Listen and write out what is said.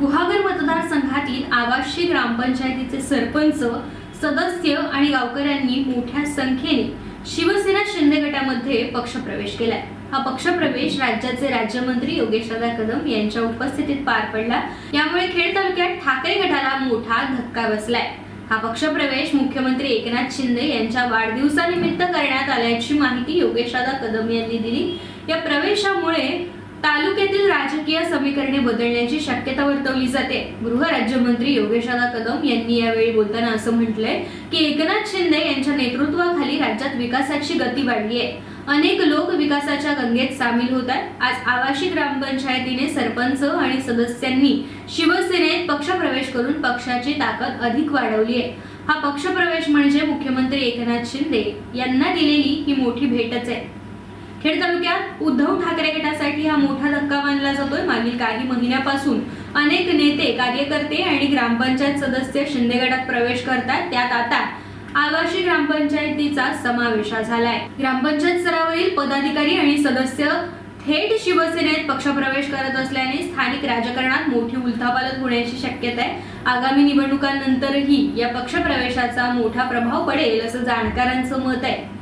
गुहागर मतदारसंघातील आवाशी ग्रामपंचायतीचे सरपंच सदस्य आणि गावकऱ्यांनी मोठ्या संख्येने शिवसेना शिंदे गटामध्ये पक्षप्रवेश केलाय. हा पक्षप्रवेश राज्याचे राज्यमंत्री योगेशदादा कदम यांच्या उपस्थितीत पार पडला. यामुळे खेड तालुक्यात ठाकरे गटाला मोठा धक्का बसलाय. हा पक्षप्रवेश मुख्यमंत्री एकनाथ शिंदे यांच्या वाढदिवसानिमित्त करण्यात आल्याची माहिती योगेशदादा कदम यांनी दिली. या प्रवेशामुळे तालुक्यातील राजकीय समीकरणे बदलण्याची शक्यता वर्तवली जाते. गृहराज्यमंत्री योगेशदादा कदम यांनी यावेळी बोलताना असं म्हटलंय की एकनाथ शिंदे यांच्या नेतृत्वाखाली राज्यात विकासाची गती वाढली आहे अनेक लोक विकासाच्या गंगेत सामील होत आहेत आज आवाशी ग्रामपंचायतीने सरपंच आणि सदस्यांनी शिवसेनेत पक्षप्रवेश करून पक्षाची ताकद अधिक वाढवली आहे हा पक्षप्रवेश म्हणजे मुख्यमंत्री एकनाथ शिंदे यांना दिलेली ही मोठी भेटच आहे. खेड तालुक्यात उद्धव ठाकरे गटासाठी हा मोठा धक्का मानला जातोय. मागील काही महिन्यापासून अनेक नेते कार्यकर्ते आणि ग्रामपंचायत सदस्य शिंदे गटात प्रवेश करतात. त्यात आता आवाशी ग्रामपंचायतीचा समावेश झालाय. ग्रामपंचायत स्तरावरील पदाधिकारी आणि सदस्य थेट शिवसेनेत पक्षप्रवेश करत असल्याने स्थानिक राजकारणात मोठी उलथापालथ होण्याची शक्यता आहे. आगामी निवडणुकांनंतरही या पक्षप्रवेशाचा मोठा प्रभाव पडेल असं जाणकारांचं मत आहे.